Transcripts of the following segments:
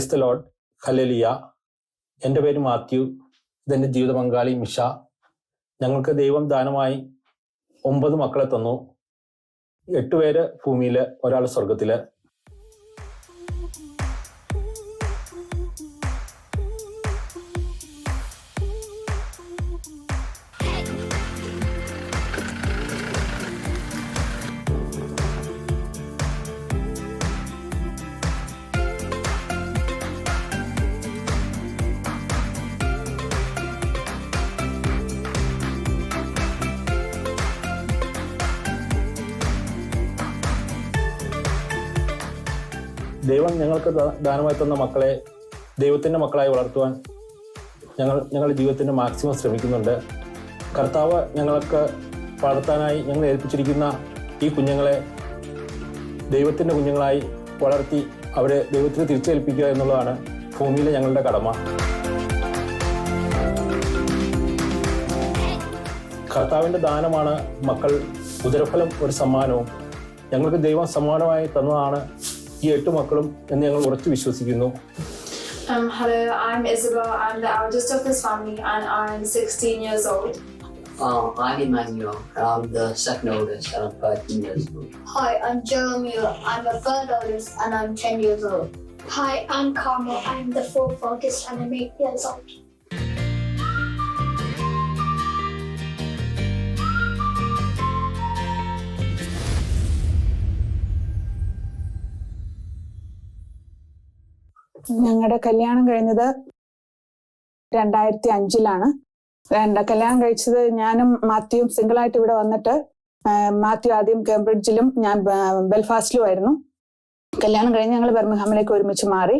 Praise the load ഹലലിയ എന്റെ പേര് മാത്യു. ഇതെന്റെ ജീവിത പങ്കാളി മിഷ. ഞങ്ങൾക്ക് ദൈവം ദാനമായി ഒമ്പത് മക്കളെ തന്നു. എട്ടുപേര് ഭൂമിയിൽ ഒരാൾ സ്വർഗത്തിൽ ഞങ്ങൾക്ക് ദാനമായി തന്ന മക്കളെ ദൈവത്തിന്റെ മക്കളായി വളർത്തുവാൻ ഞങ്ങൾ ഞങ്ങളുടെ ജീവിതത്തിന്റെ മാക്സിമം ശ്രമിക്കുന്നുണ്ട്. കർത്താവ് ഞങ്ങൾക്ക് വളർത്താനായി ഞങ്ങൾ ഏൽപ്പിച്ചിരിക്കുന്ന ഈ കുഞ്ഞുങ്ങളെ ദൈവത്തിന്റെ കുഞ്ഞുങ്ങളായി വളർത്തി അവരെ ദൈവത്തിന് തിരിച്ചേൽപ്പിക്കുക എന്നുള്ളതാണ് ഭൂമിയിലെ ഞങ്ങളുടെ കടമ. കർത്താവിന്റെ ദാനമാണ് മക്കൾ ഉദരഫലം ഒരു സമ്മാനവും. ഞങ്ങൾക്ക് ദൈവം സമ്മാനമായി തന്നതാണ് ഈ എട്ട് മക്കളും എന്ന് ഞങ്ങൾ ഉറച്ചു വിശ്വസിക്കുന്നു Um, hello, I'm Isabel. I'm the eldest of this family and I'm 16 years old. Um, I'm Emmanuel. I'm the second oldest and I'm 13 years old. Hi, I'm Jeremiah. I'm the third oldest and I'm 10 years old. Hi, I'm Carmel. I'm the fourth oldest and I'm 8 years old. ഞങ്ങളുടെ കല്യാണം കഴിഞ്ഞത് രണ്ടായിരത്തി അഞ്ചിലാണ് രണ്ട കല്യാണം കഴിച്ചത് ഞാനും മാത്യുവും single ആയിട്ട് ഇവിടെ വന്നിട്ട് മാത്യു ആദ്യം കേംബ്രിഡ്ജിലും ഞാൻ ബെൽഫാസ്റ്റിലും ആയിരുന്നു കല്യാണം കഴിഞ്ഞ് ഞങ്ങൾ ബെർമിഹാമിലേക്ക് ഒരുമിച്ച് മാറി.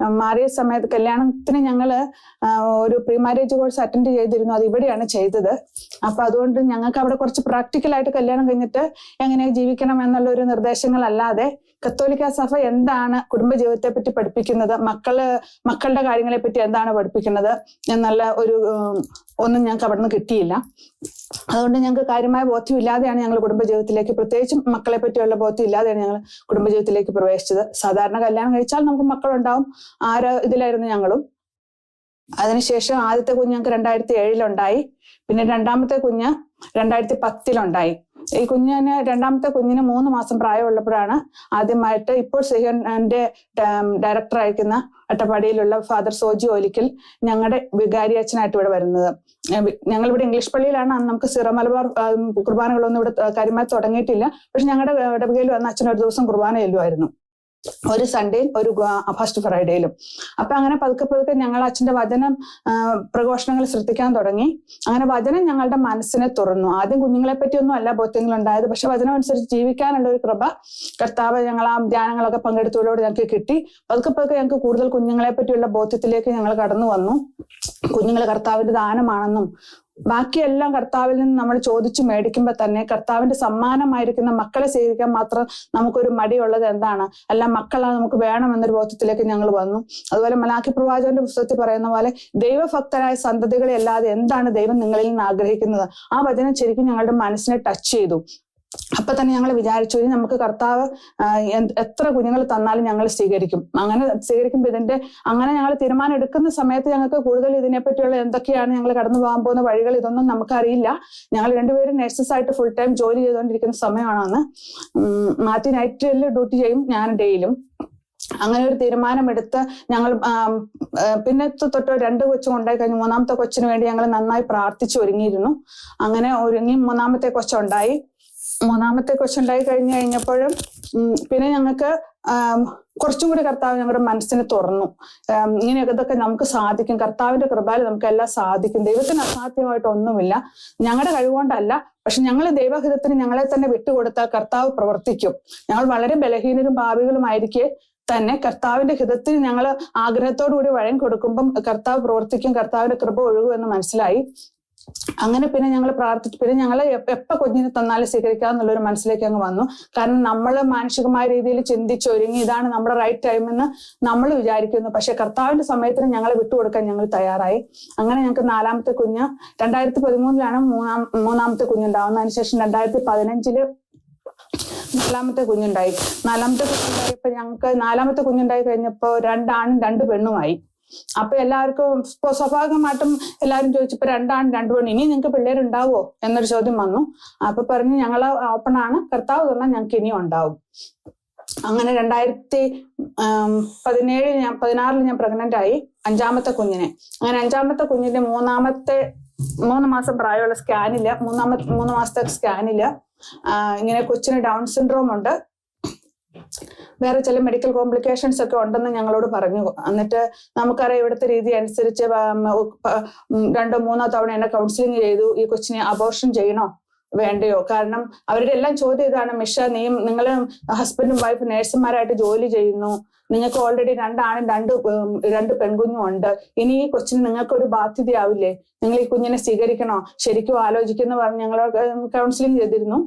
മാറിയ സമയത്ത് കല്യാണത്തിന് ഞങ്ങൾ ഒരു പ്രീ മാരേജ് കോഴ്സ് അറ്റൻഡ് ചെയ്തിരുന്നു. അത് ഇവിടെയാണ് ചെയ്തത്. അപ്പൊ അതുകൊണ്ട് ഞങ്ങൾക്ക് അവിടെ കുറച്ച് പ്രാക്ടിക്കലായിട്ട് കല്യാണം കഴിഞ്ഞിട്ട് എങ്ങനെ ജീവിക്കണം എന്നുള്ള ഒരു നിർദ്ദേശങ്ങളല്ലാതെ കത്തോലിക്ക സഭ എന്താണ് കുടുംബജീവിതത്തെ പറ്റി പഠിപ്പിക്കുന്നത്? മക്കൾ മക്കളുടെ കാര്യങ്ങളെ പറ്റി എന്താണ് പഠിപ്പിക്കുന്നത്? എന്നുള്ള ഒരു ഒന്നും ഞങ്ങൾക്ക് അവിടെ നിന്ന് കിട്ടിയില്ല. അതുകൊണ്ട് ഞങ്ങൾക്ക് കാര്യമായ ബോധ്യം ഇല്ലാതെയാണ് ഞങ്ങൾ കുടുംബജീവിതത്തിലേക്ക് പ്രത്യേകിച്ചും മക്കളെ പറ്റിയുള്ള ബോധ്യം ഇല്ലാതെയാണ് ഞങ്ങൾ കുടുംബജീവിതത്തിലേക്ക് പ്രവേശിച്ചത്. സാധാരണ കല്യാണം കഴിച്ചാൽ നമുക്ക് മക്കളുണ്ടാവും. ആരോ ഇതിലായിരുന്നു ഞങ്ങളും. അതിനുശേഷം ആദ്യത്തെ കുഞ്ഞ് ഞങ്ങൾക്ക് രണ്ടായിരത്തി ഏഴിലുണ്ടായി പിന്നെ രണ്ടാമത്തെ കുഞ്ഞ് രണ്ടായിരത്തി പത്തിലുണ്ടായി ഈ കുഞ്ഞിന് രണ്ടാമത്തെ കുഞ്ഞിന് മൂന്ന് മാസം പ്രായമുള്ളപ്പോഴാണ് ആദ്യമായിട്ട് ഇപ്പോൾ സിഹന്റെ ഡയറക്ടർ അയക്കുന്ന അട്ടപ്പാടിയിലുള്ള ഫാദർ സോജി ഓലിക്കൽ ഞങ്ങളുടെ വികാരി അച്ഛനായിട്ട് ഇവിടെ വരുന്നത്. ഞങ്ങൾ ഇവിടെ ഇംഗ്ലീഷ് പള്ളിയിലാണ്. നമുക്ക് സിറ മലബാർ കുർബാനകളൊന്നും ഇവിടെ കാര്യമായി തുടങ്ങിയിട്ടില്ല. പക്ഷെ ഞങ്ങളുടെ ഇടവകയിൽ വന്ന അച്ഛൻ ഒരു ദിവസം കുർബാന ചെല്ലുമായിരുന്നു ഒരു സൺഡേയും ഒരു ഫസ്റ്റ് ഫ്രൈഡേയിലും അപ്പൊ അങ്ങനെ പതുക്കെ പതുക്കെ ഞങ്ങൾ അച്ഛന്റെ വചനം പ്രഘോഷണങ്ങൾ ശ്രദ്ധിക്കാൻ തുടങ്ങി. അങ്ങനെ വചനം ഞങ്ങളുടെ മനസ്സിനെ തുറന്നു. ആദ്യം കുഞ്ഞുങ്ങളെ പറ്റിയൊന്നും അല്ല ബോധ്യങ്ങൾ ഉണ്ടായത് പക്ഷെ വചനം അനുസരിച്ച് ജീവിക്കാനുള്ള ഒരു കൃപ കർത്താവ് ഞങ്ങൾ ആ ധ്യാനങ്ങളൊക്കെ പങ്കെടുത്തതോടെ ഞങ്ങൾക്ക് കിട്ടി. പതുക്കെ പതുക്കെ ഞങ്ങൾക്ക് കൂടുതൽ കുഞ്ഞുങ്ങളെ പറ്റിയുള്ള ബോധ്യത്തിലേക്ക് ഞങ്ങൾ കടന്നു വന്നു. കുഞ്ഞുങ്ങൾ കർത്താവിന്റെ ദാനമാണെന്നും ബാക്കിയെല്ലാം കർത്താവിൽ നിന്ന് നമ്മൾ ചോദിച്ചു മേടിക്കുമ്പോൾ തന്നെ കർത്താവിന്റെ സമ്മാനമായിരിക്കുന്ന മക്കളെ സ്വീകരിക്കാൻ മാത്രം നമുക്കൊരു മടിയുള്ളത് എന്താണ്? അല്ല മക്കളാണ് നമുക്ക് വേണമെന്നൊരു ബോധത്തിലേക്ക് ഞങ്ങൾ വന്നു. അതുപോലെ മലാഖി പ്രവാചകന്റെ പുസ്തകത്തിൽ പറയുന്ന പോലെ ദൈവഭക്തരായ സന്തതികളെ അല്ലാതെ എന്താണ് ദൈവം നിങ്ങളിൽ നിന്ന് ആഗ്രഹിക്കുന്നത്? ആ വചനം ശരിക്കും ഞങ്ങളുടെ മനസ്സിനെ ടച്ച് ചെയ്തു. അപ്പൊ തന്നെ ഞങ്ങൾ വിചാരിച്ചു ഇനി നമുക്ക് കർത്താവ് എത്ര കുഞ്ഞുങ്ങൾ തന്നാലും ഞങ്ങൾ സ്വീകരിക്കും. അങ്ങനെ സ്വീകരിക്കുമ്പോൾ ഇതിന്റെ അങ്ങനെ ഞങ്ങൾ തീരുമാനം എടുക്കുന്ന സമയത്ത് ഞങ്ങൾക്ക് കൂടുതൽ ഇതിനെപ്പറ്റിയുള്ള എന്തൊക്കെയാണ് ഞങ്ങൾ കടന്നു പോകാൻ പോകുന്ന വഴികൾ ഇതൊന്നും നമുക്കറിയില്ല. ഞങ്ങൾ രണ്ടുപേരും നഴ്സസ് ആയിട്ട് ഫുൾ ടൈം ജോലി ചെയ്തുകൊണ്ടിരിക്കുന്ന സമയമാണ്. അന്ന് നൈറ്റ് നൈറ്റിൽ ഡ്യൂട്ടി ചെയ്യും ഞാൻ ഡേയിലും. അങ്ങനെ ഒരു തീരുമാനമെടുത്ത് ഞങ്ങൾ പിന്നെ തൊട്ട് രണ്ട് കൊച്ചും ഉണ്ടായി കഴിഞ്ഞു മൂന്നാമത്തെ കൊച്ചിന് വേണ്ടി ഞങ്ങൾ നന്നായി പ്രാർത്ഥിച്ചു ഒരുങ്ങിയിരുന്നു. അങ്ങനെ ഒരുങ്ങി മൂന്നാമത്തെ കൊച്ചുണ്ടായി. മൂന്നാമത്തെ കൊച്ചുണ്ടായി കഴിഞ്ഞു കഴിഞ്ഞപ്പോഴും പിന്നെ ഞങ്ങൾക്ക് കുറച്ചും കൂടി കർത്താവ് ഞങ്ങളുടെ മനസ്സിനെ തുറന്നു. ഇങ്ങനെയൊക്കെ ഇതൊക്കെ നമുക്ക് സാധിക്കും. കർത്താവിന്റെ കൃപയിൽ നമുക്ക് എല്ലാം സാധിക്കും. ദൈവത്തിന് അസാധ്യമായിട്ട് ഒന്നുമില്ല. ഞങ്ങളുടെ കഴിവുകൊണ്ടല്ല പക്ഷെ ഞങ്ങൾ ദൈവഹിതത്തിന് ഞങ്ങളെ തന്നെ വിട്ടുകൊടുത്താൽ കർത്താവ് പ്രവർത്തിക്കും. ഞങ്ങൾ വളരെ ബലഹീനരും ഭാവികളുമായിരിക്കെ തന്നെ കർത്താവിന്റെ ഹിതത്തിന് ഞങ്ങൾ ആഗ്രഹത്തോടു കൂടി വഴങ്ങി കൊടുക്കുമ്പം കർത്താവ് പ്രവർത്തിക്കും കർത്താവിന്റെ കൃപ ഒഴുകും എന്ന് മനസ്സിലായി. അങ്ങനെ പിന്നെ ഞങ്ങൾ പ്രാർത്ഥിച്ചു പിന്നെ ഞങ്ങൾ എപ്പ കുഞ്ഞിനെ തന്നാലും സ്വീകരിക്കാം എന്നുള്ളൊരു മനസ്സിലേക്ക് അങ്ങ് വന്നു. കാരണം നമ്മൾ മാനസികമായ രീതിയിൽ ചിന്തിച്ചൊരുങ്ങി ഇതാണ് നമ്മുടെ റൈറ്റ് ടൈം എന്ന് നമ്മൾ വിചാരിക്കുന്നു. പക്ഷെ കർത്താവിന്റെ സമയത്തിന് ഞങ്ങളെ വിട്ടുകൊടുക്കാൻ ഞങ്ങൾ തയ്യാറായി. അങ്ങനെ ഞങ്ങൾക്ക് നാലാമത്തെ കുഞ്ഞ് രണ്ടായിരത്തി പതിമൂന്നിലാണ് മൂന്നാം മൂന്നാമത്തെ കുഞ്ഞുണ്ടാവുന്നത്. ശേഷം രണ്ടായിരത്തി പതിനഞ്ചിൽ നാലാമത്തെ കുഞ്ഞുണ്ടായി. നാലാമത്തെ കുഞ്ഞുണ്ടായപ്പോ ഞങ്ങൾക്ക് നാലാമത്തെ കുഞ്ഞുണ്ടായി കഴിഞ്ഞപ്പോ രണ്ടാണും രണ്ട് പെണ്ണുമായി അപ്പൊ എല്ലാവർക്കും ഇപ്പൊ സ്വാഭാവികമായിട്ടും എല്ലാവരും ചോദിച്ചപ്പോ രണ്ടാണ് രണ്ടു മണി ഇനി നിങ്ങൾക്ക് പിള്ളേരുണ്ടാവോ? എന്നൊരു ചോദ്യം വന്നു. അപ്പൊ പറഞ്ഞു ഞങ്ങൾ ഓപ്പൺ ആണ് കർത്താവ് തന്നാൽ ഞങ്ങൾക്ക് ഇനിയും ഉണ്ടാവും. അങ്ങനെ രണ്ടായിരത്തി പതിനേഴിൽ ഞാൻ പതിനാറിൽ ഞാൻ പ്രഗ്നന്റ് ആയി അഞ്ചാമത്തെ കുഞ്ഞിനെ. അങ്ങനെ അഞ്ചാമത്തെ കുഞ്ഞിന്റെ മൂന്നാമത്തെ മൂന്ന് മാസം പ്രായമുള്ള സ്കാനില്ല മൂന്നാമത്തെ മൂന്ന് മാസത്തെ സ്കാനില്ല ഇങ്ങനെ കൊച്ചിന് ഡൗൺ സിൻഡ്രോം ഉണ്ട്. വേറെ ചില മെഡിക്കൽ കോംപ്ലിക്കേഷൻസ് ഒക്കെ ഉണ്ടെന്ന് ഞങ്ങളോട് പറഞ്ഞു. എന്നിട്ട് നമുക്കറിയാം ഇവിടുത്തെ രീതി അനുസരിച്ച് രണ്ടോ മൂന്നോ തവണ എന്നെ കൗൺസിലിംഗ് ചെയ്തു. ഈ കൊച്ചിനെ അബോർഷൻ ചെയ്യണോ? വേണ്ടയോ? കാരണം അവരുടെ എല്ലാം ചോദ്യം ഇതാണ് മിഷ നീയും നിങ്ങൾ ഹസ്ബൻഡും വൈഫ് നേഴ്സുമാരായിട്ട് ജോലി ചെയ്യുന്നു. നിങ്ങൾക്ക് ഓൾറെഡി രണ്ടാണും രണ്ട് രണ്ട് പെൺകുഞ്ഞും ഉണ്ട്. ഇനി ഈ കൊച്ചിന് നിങ്ങൾക്ക് ഒരു ബാധ്യതയാവില്ലേ? നിങ്ങൾ ഈ കുഞ്ഞിനെ സ്വീകരിക്കണോ? ശരിക്കും ആലോചിക്കുന്നു പറഞ്ഞ് ഞങ്ങൾ കൗൺസിലിംഗ് ചെയ്തിരുന്നു.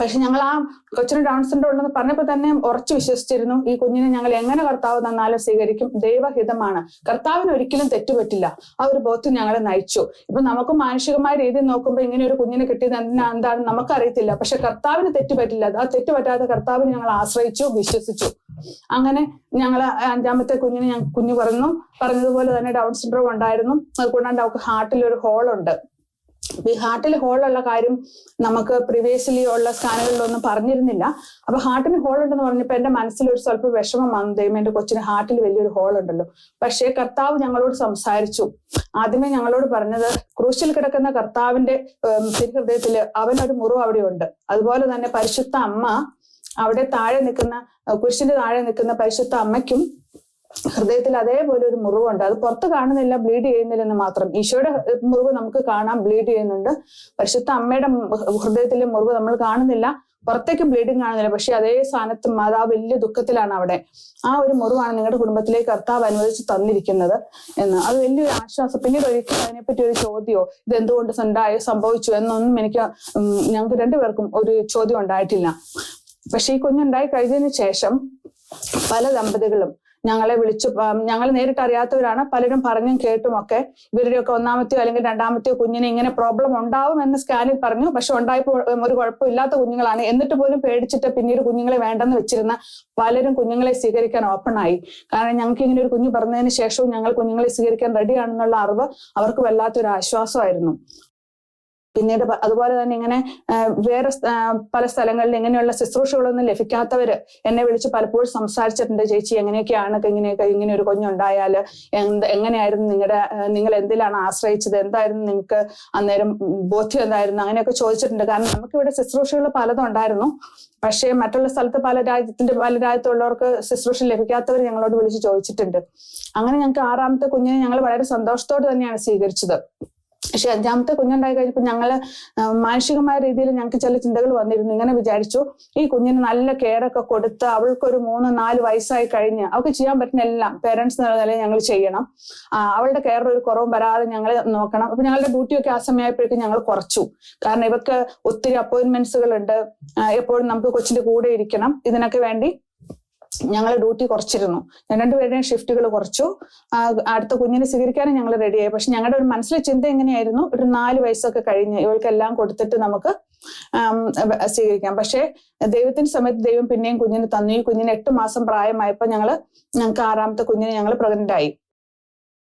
പക്ഷെ ഞങ്ങൾ ആ കൊച്ചിന് ഡൗൺ ഉണ്ടെന്ന് പറഞ്ഞപ്പോൾ തന്നെ ഉറച്ചു വിശ്വസിച്ചിരുന്നു ഈ കുഞ്ഞിനെ ഞങ്ങൾ എങ്ങനെ കർത്താവ് തന്നാലും സ്വീകരിക്കും ദൈവഹിതമാണ്. കർത്താവിന് ഒരിക്കലും തെറ്റുപറ്റില്ല. ആ ഒരു ബോധം ഞങ്ങളെ നയിച്ചു. ഇപ്പൊ നമുക്ക് മാനുഷികമായ രീതിയിൽ നോക്കുമ്പോൾ ഇങ്ങനെ ഒരു കുഞ്ഞിനെ കിട്ടിയത് എന്തിനാ എന്താണെന്ന് നമുക്കറിയത്തില്ല. പക്ഷെ കർത്താവിന് തെറ്റുപറ്റില്ല. ആ തെറ്റുപറ്റാത്ത കർത്താവിനെ ഞങ്ങൾ ആശ്രയിച്ചു വിശ്വസിച്ചു. അങ്ങനെ ഞങ്ങൾ അഞ്ചാമത്തെ കുഞ്ഞിനെ ഞാൻ കുഞ്ഞു പറഞ്ഞു. പറഞ്ഞതുപോലെ തന്നെ ഡൗൺ സിൻഡ്രോം ഉണ്ടായിരുന്നു. അതുകൊണ്ടാണ്ട് അവർക്ക് ഹാർട്ടിൽ ഒരു ഹോൾ ഉണ്ട്. അപ്പൊ ഈ ഹാർട്ടിൽ ഹോളുള്ള കാര്യം നമുക്ക് പ്രീവിയസ്ലി ഉള്ള സ്കാനുകളിലൊന്നും പറഞ്ഞിരുന്നില്ല. അപ്പൊ ഹാർട്ടിന് ഹോൾ ഉണ്ടെന്ന് പറഞ്ഞപ്പോ എന്റെ മനസ്സിൽ ഒരു സ്വല്പം വിഷമം വന്നു. ദൈവം എന്റെ കൊച്ചിന് ഹാർട്ടിൽ വലിയൊരു ഹോൾ ഉണ്ടല്ലോ. പക്ഷേ കർത്താവ് ഞങ്ങളോട് സംസാരിച്ചു. ആദ്യമേ ഞങ്ങളോട് പറഞ്ഞത് ക്രൂശിൽ കിടക്കുന്ന കർത്താവിന്റെ തിരുഹൃദയത്തിൽ അവനൊരു മുറിവ് അവിടെ ഉണ്ട് അതുപോലെ തന്നെ പരിശുദ്ധ അമ്മ അവിടെ താഴെ നിൽക്കുന്ന കുരിശിന്റെ താഴെ നിൽക്കുന്ന പരിശുദ്ധ അമ്മയ്ക്കും ഹൃദയത്തിൽ അതേപോലെ ഒരു മുറിവുണ്ട്. അത് പുറത്ത് കാണുന്നില്ല ബ്ലീഡ് ചെയ്യുന്നില്ലെന്ന് മാത്രം. ഈശോയുടെ മുറിവ് നമുക്ക് കാണാം ബ്ലീഡ് ചെയ്യുന്നുണ്ട്. പരിശുദ്ധ അമ്മയുടെ ഹൃദയത്തിലെ മുറിവ് നമ്മൾ കാണുന്നില്ല പുറത്തേക്ക് ബ്ലീഡിങ് കാണുന്നില്ല. പക്ഷെ അതേ സ്ഥാനത്ത് മാതാവ് വലിയ ദുഃഖത്തിലാണ് അവിടെ. ആ ഒരു മുറിവാണ് നിങ്ങളുടെ കുടുംബത്തിലേക്ക് കർത്താവ് അനുവദിച്ച് തന്നിരിക്കുന്നത് എന്ന്. അത് വലിയൊരു ആശ്വാസം. പിന്നീട് ഒരിക്കലും അതിനെപ്പറ്റി ഒരു ചോദ്യമോ ഇത് എന്തുകൊണ്ട് ഉണ്ടായോ സംഭവിച്ചു എന്നൊന്നും എനിക്ക് ഞങ്ങൾക്ക് രണ്ടുപേർക്കും ഒരു ചോദ്യം ഉണ്ടായിട്ടില്ല. പക്ഷെ ഈ കുഞ്ഞുണ്ടായി കഴിഞ്ഞതിന് ശേഷം പല ദമ്പതികളും ഞങ്ങളെ വിളിച്ചു ഞങ്ങൾ നേരിട്ട് അറിയാത്തവരാണ് പലരും പറഞ്ഞും കേട്ടും ഒക്കെ. ഇവരുടെയൊക്കെ ഒന്നാമത്തെയോ അല്ലെങ്കിൽ രണ്ടാമത്തെയോ കുഞ്ഞിനെ ഇങ്ങനെ പ്രോബ്ലം ഉണ്ടാവും എന്ന് സ്കാനിൽ പറഞ്ഞു. പക്ഷെ ഉണ്ടായപ്പോൾ ഒരു കുഴപ്പമില്ലാത്ത കുഞ്ഞുങ്ങളാണ്. എന്നിട്ട് പോലും പേടിച്ചിട്ട് പിന്നീട് കുഞ്ഞുങ്ങളെ വേണ്ടെന്ന് വെച്ചിരുന്ന പലരും കുഞ്ഞുങ്ങളെ സ്വീകരിക്കാൻ ഓപ്പൺ ആയി. കാരണം ഞങ്ങൾക്ക് ഇങ്ങനെ ഒരു കുഞ്ഞ് പറഞ്ഞതിന് ശേഷവും ഞങ്ങൾ കുഞ്ഞുങ്ങളെ സ്വീകരിക്കാൻ റെഡിയാണെന്നുള്ള അറിവ് അവർക്ക് വല്ലാത്തൊരു ആശ്വാസമായിരുന്നു. പിന്നീട് അതുപോലെ തന്നെ ഇങ്ങനെ വേറെ പല സ്ഥലങ്ങളിൽ ഇങ്ങനെയുള്ള ശുശ്രൂഷകളൊന്നും ലഭിക്കാത്തവര് എന്നെ വിളിച്ച് പലപ്പോഴും സംസാരിച്ചിട്ടുണ്ട് ചേച്ചി എങ്ങനെയൊക്കെയാണ്? ഇങ്ങനെയൊക്കെ ഇങ്ങനെ ഒരു കുഞ്ഞുണ്ടായാൽ എന്ത് എങ്ങനെയായിരുന്നു നിങ്ങളുടെ നിങ്ങൾ എന്തിലാണ് ആശ്രയിച്ചത്? എന്തായിരുന്നു നിങ്ങൾക്ക് അന്നേരം ബോധ്യം എന്തായിരുന്നു? അങ്ങനെയൊക്കെ ചോദിച്ചിട്ടുണ്ട്. കാരണം നമുക്കിവിടെ ശുശ്രൂഷകൾ പലതും ഉണ്ടായിരുന്നു. പക്ഷേ മറ്റുള്ള സ്ഥലത്ത് പല രാജ്യത്തിന്റെ പല രാജ്യത്തുള്ളവർക്ക് ശുശ്രൂഷ ലഭിക്കാത്തവർ ഞങ്ങളോട് വിളിച്ച് ചോദിച്ചിട്ടുണ്ട്. അങ്ങനെ ഞങ്ങൾക്ക് ആറാമത്തെ കുഞ്ഞിനെ ഞങ്ങൾ വളരെ സന്തോഷത്തോടെ തന്നെയാണ് സ്വീകരിച്ചത്. പക്ഷെ അഞ്ചാമത്തെ കുഞ്ഞുണ്ടായി കഴിഞ്ഞപ്പോൾ ഞങ്ങൾ മാനസികമായ രീതിയിൽ ഞങ്ങൾക്ക് ചില ചിന്തകൾ വന്നിരുന്നു. ഇങ്ങനെ വിചാരിച്ചു ഈ കുഞ്ഞിന് നല്ല കെയർ ഒക്കെ കൊടുത്ത് അവൾക്കൊരു മൂന്ന് നാല് വയസ്സായി കഴിഞ്ഞ് അവൾക്ക് ചെയ്യാൻ പറ്റുന്ന എല്ലാം പേരൻസ് എന്നുള്ള നിലയിൽ ഞങ്ങൾ ചെയ്യണം. അവളുടെ കെയർ ഒരു കുറവും വരാതെ ഞങ്ങൾ നോക്കണം. അപ്പൊ ഞങ്ങളുടെ ഡ്യൂട്ടിയൊക്കെ ആ സമയമായപ്പോഴേക്കും ഞങ്ങൾ കുറച്ചു. കാരണം ഇവർക്ക് ഒത്തിരി അപ്പോയിന്റ്മെന്റ്സുകൾ ഉണ്ട് എപ്പോഴും നമുക്ക് കൊച്ചിന്റെ കൂടെ ഇരിക്കണം. ഇതിനൊക്കെ വേണ്ടി ഞങ്ങൾ ഡ്യൂട്ടി കുറച്ചിരുന്നു. ഞാൻ രണ്ടുപേരുടെയും ഷിഫ്റ്റുകൾ കുറച്ചു. അടുത്ത കുഞ്ഞിനെ സ്വീകരിക്കാനും ഞങ്ങൾ റെഡിയായി പക്ഷെ ഞങ്ങളുടെ ഒരു മനസ്സിലെ ചിന്ത എങ്ങനെയായിരുന്നു? ഒരു നാല് വയസ്സൊക്കെ കഴിഞ്ഞ് ഇവൾക്കെല്ലാം കൊടുത്തിട്ട് നമുക്ക് സ്വീകരിക്കാം. പക്ഷേ ദൈവത്തിന്റെ സമയത്ത് ദൈവം പിന്നെയും കുഞ്ഞിന് തന്നു. ഈ കുഞ്ഞിന് എട്ട് മാസം പ്രായമായപ്പോൾ ഞങ്ങൾ ഞങ്ങൾക്ക് ആറാമത്തെ കുഞ്ഞിനെ ഞങ്ങൾ പ്രഗ്നന്റ് ആയി.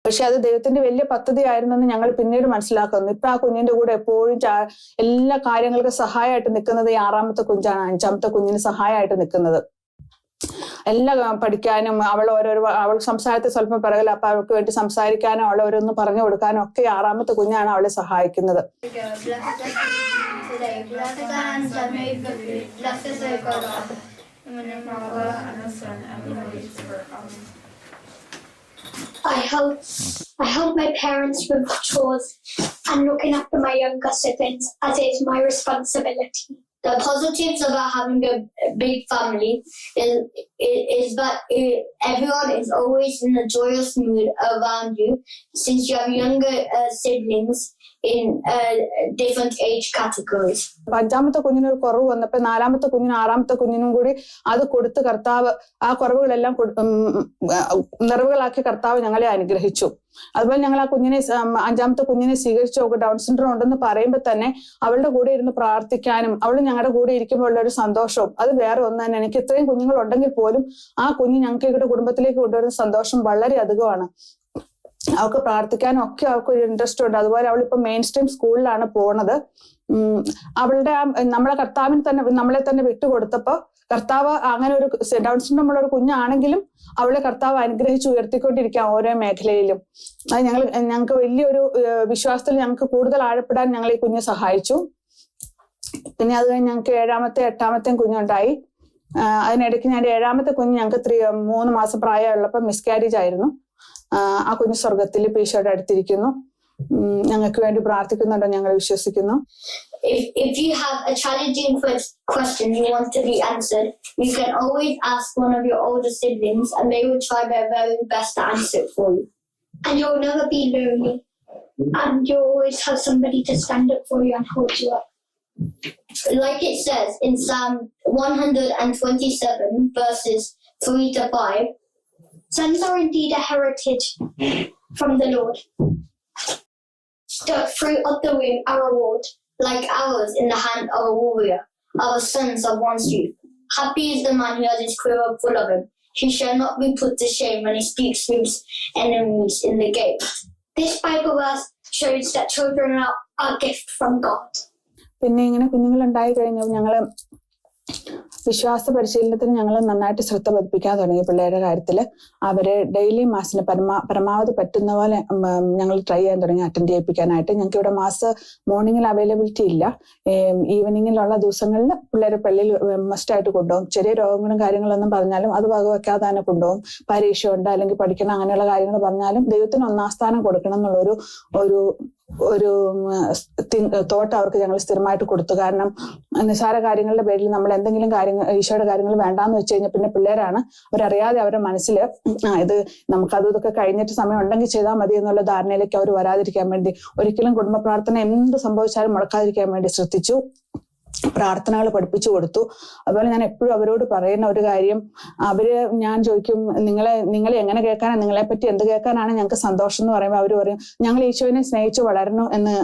പക്ഷെ അത് ദൈവത്തിന്റെ വലിയ പദ്ധതി ആയിരുന്നെന്ന് ഞങ്ങൾ പിന്നീട് മനസ്സിലാക്കുന്നു. ഇപ്പൊ ആ കുഞ്ഞിന്റെ കൂടെ എപ്പോഴും എല്ലാ കാര്യങ്ങൾക്കും സഹായമായിട്ട് നിൽക്കുന്നത് ഈ ആറാമത്തെ കുഞ്ഞാണ് അഞ്ചാമത്തെ കുഞ്ഞിന് സഹായമായിട്ട് നിൽക്കുന്നത്. എല്ലാം പഠിക്കാനും അവൾ ഓരോ അവൾ സംസാരത്തെ സ്വല്പം പറയല അപ്പൊ അവൾക്ക് വേണ്ടി സംസാരിക്കാനും അവളെ ഓരോന്ന് പറഞ്ഞു കൊടുക്കാനും ഒക്കെ ആറാമത്തെ കുഞ്ഞാണ് അവളെ സഹായിക്കുന്നത് I hope I help my parents with chores and looking after my younger siblings as is my responsibility. The positives about having a big family is is, that everyone is always in a joyous mood around you, since you have younger uh, siblings in uh, അഞ്ചാമത്തെ കുഞ്ഞിനൊരു കുറവ് വന്നപ്പോ നാലാമത്തെ കുഞ്ഞിനും ആറാമത്തെ കുഞ്ഞിനും കൂടി അത് കൊടുത്ത് കർത്താവ് ആ കുറവുകളെല്ലാം നിറവുകളാക്കി കർത്താവ് ഞങ്ങളെ അനുഗ്രഹിച്ചു അതുപോലെ ഞങ്ങൾ ആ കുഞ്ഞിനെ അഞ്ചാമത്തെ കുഞ്ഞിനെ സ്വീകരിച്ചു നോക്കും ഡൗൺ സിൻഡ്രോം ഉണ്ടെന്ന് പറയുമ്പോൾ തന്നെ അവളുടെ കൂടെ ഇരുന്ന് പ്രാർത്ഥിക്കാനും അവൾ ഞങ്ങളുടെ കൂടെ ഇരിക്കുമ്പോൾ ഉള്ള ഒരു സന്തോഷവും അത് വേറെ ഒന്ന് തന്നെ. എനിക്ക് ഇത്രയും കുഞ്ഞുങ്ങൾ ഉണ്ടെങ്കിൽ പോലും ആ കുഞ്ഞ് ഞങ്ങൾക്ക് ഇവിടെ കുടുംബത്തിലേക്ക് കൊണ്ടുവരുന്ന സന്തോഷം വളരെ അധികമാണ്. അവൾക്ക് പ്രാർത്ഥിക്കാനും ഒക്കെ അവൾക്ക് ഒരു ഇൻട്രസ്റ്റ് ഉണ്ട്. അതുപോലെ അവൾ ഇപ്പൊ മെയിൻ സ്ട്രീം സ്കൂളിലാണ് പോണത് അവളുടെ ആ നമ്മളെ കർത്താവിന് തന്നെ നമ്മളെ തന്നെ വിട്ടുകൊടുത്തപ്പോ കർത്താവ് അങ്ങനെ ഒരു ഡൗൺ സിൻഡ്രോം ഉള്ള ഒരു കുഞ്ഞാണെങ്കിലും അവളെ കർത്താവ് അനുഗ്രഹിച്ച് ഉയർത്തിക്കൊണ്ടിരിക്കാം ഓരോ മേഖലയിലും. അത് ഞങ്ങൾ ഞങ്ങൾക്ക് വലിയൊരു വിശ്വാസത്തിൽ ഞങ്ങൾക്ക് കൂടുതൽ ആഴപ്പെടാൻ ഞങ്ങൾ ഈ കുഞ്ഞ് സഹായിച്ചു. പിന്നെ അത് കഴിഞ്ഞ് ഞങ്ങൾക്ക് ഏഴാമത്തെ എട്ടാമത്തെയും കുഞ്ഞുണ്ടായി. അതിനിടയ്ക്ക് ഞാൻ ഏഴാമത്തെ കുഞ്ഞ് ഞങ്ങൾക്ക് ത്രീ മൂന്ന് മാസം പ്രായമുള്ളപ്പോൾ മിസ്കാരേജ് ആയിരുന്നു. ആ കുഞ്ഞ് സ്വർഗത്തിൽ പീശോയുടെ അടുത്തിരിക്കുന്നു ഞങ്ങൾക്ക് വേണ്ടി പ്രാർത്ഥിക്കുന്നുണ്ടോ ഞങ്ങൾ വിശ്വസിക്കുന്നു If, if you have a challenging que- question you want to be answered, you can always ask one of your older siblings and they will try their very best to answer it for you. And you'll never be lonely. And you'll always have somebody to stand up for you and hold you up. Like it says in Psalm 127, verses 3 to 5, Sons are indeed a heritage from the Lord. The fruit of the womb, a reward. like arrows in the hand of a warrior, are the sons of one's youth. Happy is the man who has his quiver full of them. He shall not be put to shame when he speaks to his enemies in the gate. This Bible verse shows that children are a gift from God. പിന്നെ ഇങ്ങനെ കുഞ്ഞുങ്ങൾ ഉണ്ടായി കഴിഞ്ഞാൽ ഞങ്ങള് വിശ്വാസ പരിശീലനത്തിന് ഞങ്ങൾ നന്നായിട്ട് ശ്രദ്ധ പതിപ്പിക്കാൻ തുടങ്ങി പിള്ളേരുടെ കാര്യത്തിൽ അവരെ ഡെയിലി മാസിന് പരമാ പരമാവധി പറ്റുന്ന പോലെ ഞങ്ങൾ ട്രൈ ചെയ്യാൻ തുടങ്ങി അറ്റൻഡ് ചെയ്യിപ്പിക്കാനായിട്ട്. ഞങ്ങൾക്ക് ഇവിടെ മാസ് മോർണിംഗിൽ അവൈലബിലിറ്റി ഇല്ല. ഈവനിങ്ങിലുള്ള ദിവസങ്ങളിൽ പിള്ളേരെ പള്ളിയിൽ മസ്റ്റായിട്ട് കൊണ്ടുപോകും. ചെറിയ രോഗങ്ങളും കാര്യങ്ങളൊന്നും പറഞ്ഞാലും അത് വകവെക്കാതെ തന്നെ കൊണ്ടുപോകും. പരീക്ഷ ഉണ്ട് അല്ലെങ്കിൽ പഠിക്കണം അങ്ങനെയുള്ള കാര്യങ്ങൾ പറഞ്ഞാലും ദൈവത്തിന് ഒന്നാം സ്ഥാനം കൊടുക്കണം എന്നുള്ളൊരു ഒരു ഒരു തോട്ട് അവർക്ക് ഞങ്ങൾ സ്ഥിരമായിട്ട് കൊടുത്തു. കാരണം നിസ്സാര കാര്യങ്ങളുടെ പേരിൽ നമ്മൾ എന്തെങ്കിലും കാര്യങ്ങൾ ഈശോയുടെ കാര്യങ്ങൾ വേണ്ടാന്ന് വെച്ച് കഴിഞ്ഞാൽ പിന്നെ പിള്ളേരാണ്. അവരറിയാതെ അവരുടെ മനസ്സിൽ ഇത് നമുക്കത് ഇതൊക്കെ കഴിഞ്ഞിട്ട് സമയം ഉണ്ടെങ്കിൽ ചെയ്താൽ മതി എന്നുള്ള ധാരണയിലേക്ക് അവർ വരാതിരിക്കാൻ വേണ്ടി ഒരിക്കലും കുടുംബ പ്രാർത്ഥന എന്ത് സംഭവിച്ചാലും മുടക്കാതിരിക്കാൻ വേണ്ടി ശ്രദ്ധിച്ചു. പ്രാർത്ഥനകൾ പഠിപ്പിച്ചു കൊടുത്തു. അതുപോലെ ഞാൻ എപ്പോഴും അവരോട് പറയുന്ന ഒരു കാര്യം അവർ ഞാൻ ചോദിക്കും നിങ്ങളെ നിങ്ങളെ എങ്ങനെ കേൾക്കാനാണ് നിങ്ങളെ പറ്റി എന്ത് കേൾക്കാനാണ് ഞങ്ങൾക്ക് സന്തോഷം? എന്ന് പറയുമ്പോൾ അവർ പറയും ഞങ്ങൾ ഈശോവിനെ സ്നേഹിച്ച് വളർന്നു എന്ന്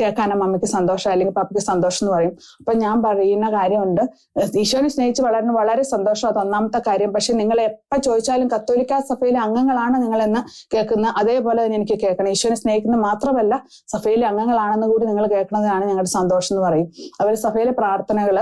കേൾക്കാനും മമ്മിക്ക് സന്തോഷം അല്ലെങ്കിൽ പപ്പയ്ക്ക് സന്തോഷം എന്ന് പറയും. അപ്പൊ ഞാൻ പറയുന്ന കാര്യമുണ്ട് ഈശോനെ സ്നേഹിച്ച് വളരണം വളരെ സന്തോഷം അത് ഒന്നാമത്തെ കാര്യം. പക്ഷെ നിങ്ങൾ എപ്പോ ചോദിച്ചാലും കത്തോലിക്ക സഭയിലെ അംഗങ്ങളാണ് നിങ്ങളെന്ന് കേൾക്കുന്ന അതേപോലെ തന്നെ എനിക്ക് കേൾക്കണം. ഈശോനെ സ്നേഹിക്കുന്നത് മാത്രമല്ല സഭയിലെ അംഗങ്ങളാണെന്ന് കൂടി നിങ്ങൾ കേൾക്കുന്നതാണ് ഞങ്ങളുടെ സന്തോഷം എന്ന് പറയും. അവർ സഭയിലെ പ്രാർത്ഥനകൾ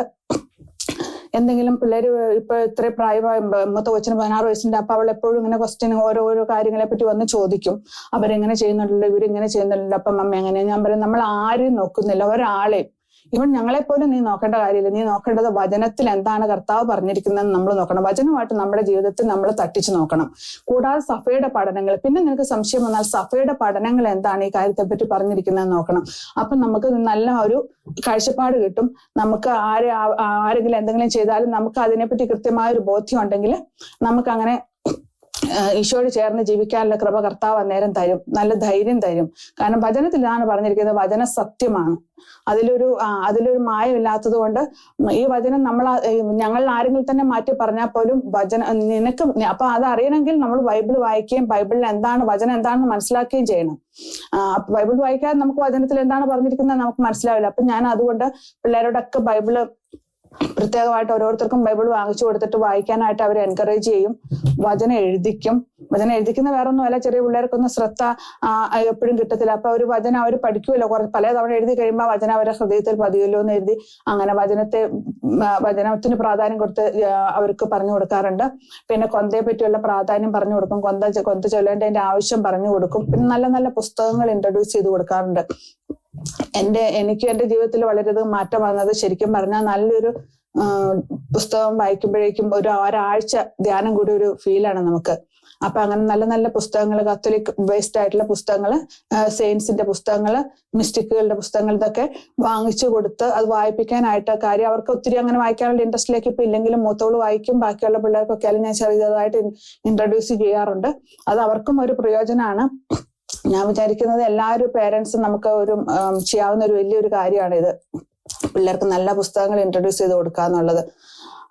എന്തെങ്കിലും പിള്ളേർ ഇപ്പൊ ഇത്ര പ്രായമായ മൂത്ത കൊച്ചിന് പതിനാറ് വയസ്സിന്റെ അപ്പൊ അവൾ എപ്പോഴും ഇങ്ങനെ ക്വസ്റ്റ്യൻ ഓരോ ഓരോ കാര്യങ്ങളെ പറ്റി വന്ന് ചോദിക്കും. അവരെങ്ങനെ ചെയ്യുന്നുണ്ടല്ലോ ഇവരിങ്ങനെ ചെയ്യുന്നുണ്ടല്ലോ അപ്പം അമ്മ എങ്ങനെയാ ഞാൻ പറയും നമ്മൾ ആരും നോക്കുന്നില്ല. ഒരാളെയും ഇവൻ ഞങ്ങളെ പോലും നീ നോക്കേണ്ട കാര്യമില്ല. നീ നോക്കേണ്ടത് വചനത്തിൽ എന്താണ് കർത്താവ് പറഞ്ഞിരിക്കുന്നത് നമ്മൾ നോക്കണം. വചനമായിട്ട് നമ്മുടെ ജീവിതത്തിൽ നമ്മൾ തട്ടിച്ചു നോക്കണം. കൂടാതെ സഫയുടെ പഠനങ്ങൾ. പിന്നെ നിനക്ക് സംശയം വന്നാൽ സഫയുടെ പഠനങ്ങൾ എന്താണ് ഈ കാര്യത്തെ പറ്റി പറഞ്ഞിരിക്കുന്നത് നോക്കണം. അപ്പൊ നമുക്ക് നല്ല ഒരു കാഴ്ചപ്പാട് കിട്ടും. നമുക്ക് ആരെ ആരെങ്കിലും എന്തെങ്കിലും ചെയ്താലും നമുക്ക് അതിനെപ്പറ്റി കൃത്യമായ ഒരു ബോധ്യം ഉണ്ടെങ്കിൽ നമുക്ക് അങ്ങനെ ഈശോയോട് ചേർന്ന് ജീവിക്കാനുള്ള കൃപ കർത്താവ് അന്നേരം തരും. നല്ല ധൈര്യം തരും. കാരണം വചനത്തിലാണ് പറഞ്ഞിരിക്കുന്നത് വചന സത്യമാണ്. അതിലൊരു അതിലൊരു മായമില്ലാത്തത് കൊണ്ട് ഈ വചനം നമ്മൾ ഞങ്ങൾ ആരെങ്കിലും തന്നെ മാറ്റി പറഞ്ഞാൽ പോലും വചന നിനക്ക് അപ്പൊ അത് അറിയണമെങ്കിൽ നമ്മൾ ബൈബിൾ വായിക്കുകയും ബൈബിളിൽ എന്താണ് വചനം എന്താണെന്ന് മനസ്സിലാക്കുകയും ചെയ്യണം. ബൈബിൾ വായിക്കാതെ നമുക്ക് വചനത്തിൽ എന്താണ് പറഞ്ഞിരിക്കുന്നത് നമുക്ക് മനസ്സിലാവില്ല. അപ്പൊ ഞാൻ അതുകൊണ്ട് പിള്ളേരോടൊക്കെ ബൈബിൾ പ്രത്യേകമായിട്ട് ഓരോരുത്തർക്കും ബൈബിൾ വാങ്ങിച്ചു കൊടുത്തിട്ട് വായിക്കാനായിട്ട് അവരെ എൻകറേജ് ചെയ്യും. വചന എഴുതിക്കും. വചന എഴുതിക്കുന്ന വേറെ ഒന്നുമല്ല ചെറിയ പിള്ളേർക്കൊന്നും ശ്രദ്ധ എപ്പോഴും കിട്ടത്തില്ല. അപ്പൊ അവർ വചന അവർ പഠിക്കുമല്ലോ. കുറച്ച് പല തവണ എഴുതി കഴിയുമ്പോൾ വചന അവരുടെ ഹൃദയത്തിൽ പതിയല്ലോ എന്ന് എഴുതി അങ്ങനെ വചനത്തെ വചനത്തിന് പ്രാധാന്യം കൊടുത്ത് അവർക്ക് പറഞ്ഞു കൊടുക്കാറുണ്ട്. പിന്നെ കൊന്തയെ പറ്റിയുള്ള പ്രാധാന്യം പറഞ്ഞു കൊടുക്കും. കൊന്ത കൊന്ത ചൊല്ലേണ്ടതിന്റെ ആവശ്യം പറഞ്ഞു കൊടുക്കും. പിന്നെ നല്ല നല്ല പുസ്തകങ്ങൾ ഇൻട്രൊഡ്യൂസ് ചെയ്ത് കൊടുക്കാറുണ്ട്. എന്റെ എനിക്ക് എന്റെ ജീവിതത്തിൽ വളരെയധികം മാറ്റം വന്നത് ശരിക്കും പറഞ്ഞാൽ നല്ലൊരു പുസ്തകം വായിക്കുമ്പോഴേക്കും ഒരു ഒരാഴ്ച ധ്യാനം കൂടി ഒരു ഫീലാണ് നമുക്ക്. അപ്പൊ അങ്ങനെ നല്ല നല്ല പുസ്തകങ്ങൾ കത്തോലിക് ബേസ്ഡ് ആയിട്ടുള്ള പുസ്തകങ്ങൾ സയൻസിന്റെ പുസ്തകങ്ങൾ മിസ്റ്റിക്കുകളുടെ പുസ്തകങ്ങൾ ഇതൊക്കെ വാങ്ങിച്ചു കൊടുത്ത് അത് വായിപ്പിക്കാനായിട്ട് കാര്യം അവർക്ക് ഒത്തിരി അങ്ങനെ വായിക്കാനുള്ള ഇൻട്രസ്റ്റിലേക്ക് ഇപ്പൊ ഇല്ലെങ്കിലും മൂത്തോൾ വായിക്കും ബാക്കിയുള്ള പിള്ളേർക്കൊക്കെ അല്ലെങ്കിൽ ഞാൻ ചെറിയതായിട്ട് ഇൻട്രൊഡ്യൂസ് ചെയ്യാറുണ്ട്. അത് അവർക്കും ഒരു പ്രയോജനമാണ്. ഞാൻ വിചാരിക്കുന്നത് എല്ലാവരും പേരൻസും നമുക്ക് ഒരു ചെയ്യാവുന്ന ഒരു വലിയൊരു കാര്യമാണ് ഇത്. പിള്ളേർക്ക് നല്ല പുസ്തകങ്ങൾ ഇൻട്രൊഡ്യൂസ് ചെയ്ത് കൊടുക്കുക എന്നുള്ളത്.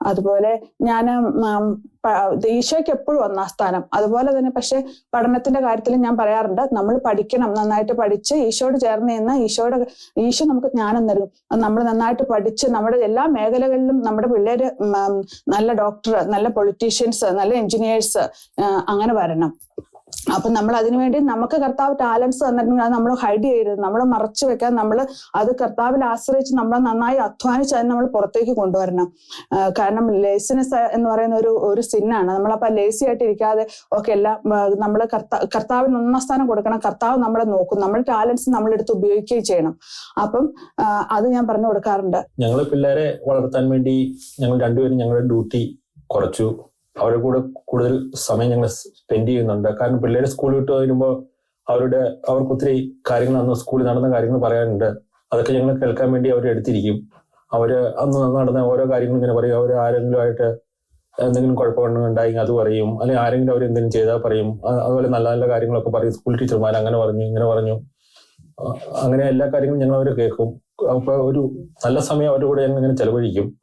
അതുപോലെ ഞാൻ ഈശോയ്ക്ക് എപ്പോഴും ഒന്നാം സ്ഥാനം. അതുപോലെ തന്നെ പക്ഷെ പഠനത്തിന്റെ കാര്യത്തിൽ ഞാൻ പറയാറുണ്ട് നമ്മൾ പഠിക്കണം നന്നായിട്ട് പഠിച്ച് ഈശോയോട് ചേർന്ന് നിന്ന് ഈശോയുടെ ഈശോ നമുക്ക് ജ്ഞാനം തരും നമ്മൾ നന്നായിട്ട് പഠിച്ച് നമ്മുടെ എല്ലാ മേഖലകളിലും നമ്മുടെ പിള്ളേര് നല്ല ഡോക്ടർ നല്ല പൊളിറ്റീഷ്യൻസ് നല്ല എഞ്ചിനീയേഴ്സ് അങ്ങനെ വരണം. അപ്പൊ നമ്മൾ അതിനുവേണ്ടി നമുക്ക് കർത്താവ് ടാലൻസ് തന്നിട്ടുണ്ട്. നമ്മൾ ഹൈഡ് ചെയ്യരുത്. നമ്മൾ മറച്ചു വെക്കാൻ നമ്മൾ അത് കർത്താവിൽ ആശ്രയിച്ച് നമ്മൾ നന്നായി അധ്വാനിച്ച് അതിന് നമ്മൾ പുറത്തേക്ക് കൊണ്ടുവരണം. കാരണം ലേസിനെസ് എന്ന് പറയുന്ന ഒരു ഒരു സിന്നാണ് നമ്മളപ്പോ ലേസി ആയിട്ട് ഇരിക്കാതെ ഓക്കെ എല്ലാം നമ്മൾ കർത്താ കർത്താവിന് ഒന്നാം സ്ഥാനം കൊടുക്കണം. കർത്താവ് നമ്മളെ നോക്കും. നമ്മുടെ ടാലൻസ് നമ്മളെടുത്ത് ഉപയോഗിക്കുകയും ചെയ്യണം. അപ്പം അത് ഞാൻ പറഞ്ഞു കൊടുക്കാറുണ്ട്. ഞങ്ങൾ പിള്ളേരെ വളർത്താൻ വേണ്ടി ഞങ്ങൾ രണ്ടുപേരും ഞങ്ങളുടെ ഡ്യൂട്ടി കുറച്ചു. അവരുടെ കൂടെ കൂടുതൽ സമയം ഞങ്ങൾ സ്പെൻഡ് ചെയ്യുന്നുണ്ട്. കാരണം പിള്ളേരെ സ്കൂൾ വിട്ട് വരുമ്പോൾ അവരുടെ അവർക്ക് ഒത്തിരി കാര്യങ്ങൾ അന്ന് സ്കൂളിൽ നടന്ന കാര്യങ്ങൾ പറയാനുണ്ട്. അതൊക്കെ ഞങ്ങൾ കേൾക്കാൻ വേണ്ടി അവർ എടുത്തിരിക്കും. അവർ അന്ന് നടന്ന ഓരോ കാര്യങ്ങളും ഇങ്ങനെ പറയും. അവർ ആരെങ്കിലും ആയിട്ട് എന്തെങ്കിലും കുഴപ്പമുണ്ടെങ്കിൽ അത് പറയും. അല്ലെങ്കിൽ ആരെങ്കിലും അവർ എന്തെങ്കിലും ചെയ്താൽ പറയും. അതുപോലെ നല്ല നല്ല കാര്യങ്ങളൊക്കെ പറയും. സ്കൂൾ ടീച്ചർമാർ അങ്ങനെ പറഞ്ഞു ഇങ്ങനെ പറഞ്ഞു. അങ്ങനെ എല്ലാ കാര്യങ്ങളും ഞങ്ങൾ അവർ കേൾക്കും. അപ്പൊ ഒരു നല്ല സമയം അവരുടെ കൂടെ ഞങ്ങൾ ഇങ്ങനെ ചെലവഴിക്കും.